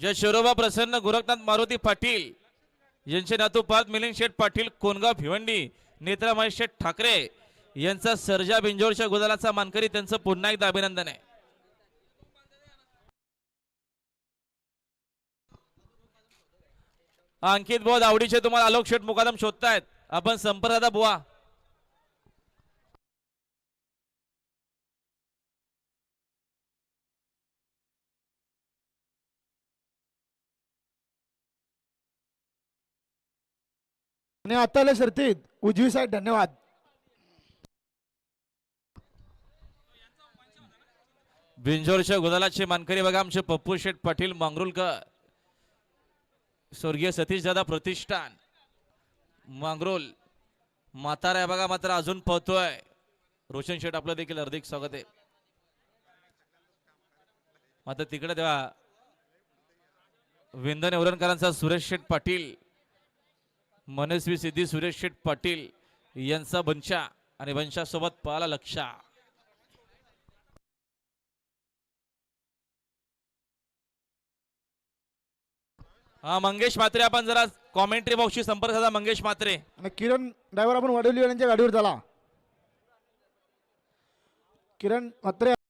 जय प्रसन्न गोरखनाथ मारुती पाटील यांचे नातू पार्थ मिलिंद शेठ पाटील कोनगाव भिवंडी नेत्रा महेश शेठ ठाकरे यांचा सर्जा बिंजोरच्या गुदलाचा मानकरी त्यांचं पुन्हा एकदा अभिनंदन आहे. अंकित बहुत आवडीचे तुम्हाला आलोक शेठ मुकादम शोधतायत. आपण संपर्क बुवा. आणि आता आले शर्तीत. उजवी साहेब धन्यवाद. बिंजोरच्या गुलालाचे मानकरी बघा आमचे पप्पू शेठ पाटील मांगरुलकर. स्वर्गीय सतीश दादा प्रतिष्ठान. मांगरोल म्हातारा आहे बघा मात्र अजून पळतोय रोशन शेठ आपलं देखील हार्दिक स्वागत आहे. मात्र तिकडे तेव्हा विंदन उरणकरांचा सुरेश शेठ पाटील. मनस्वी सिद्धी सुरेश शेठ पाटील यांचा बंशा आणि वंशासोबत पाला लक्षा. हा मंगेश म्हात्रे आपण जरा कॉमेंट्री बॉक्सशी संपर्क साधा मंगेश म्हात्रे. आणि किरण ड्रायव्हर आपण वडवली यांच्या गाडीवर झाला किरण म्हात्रे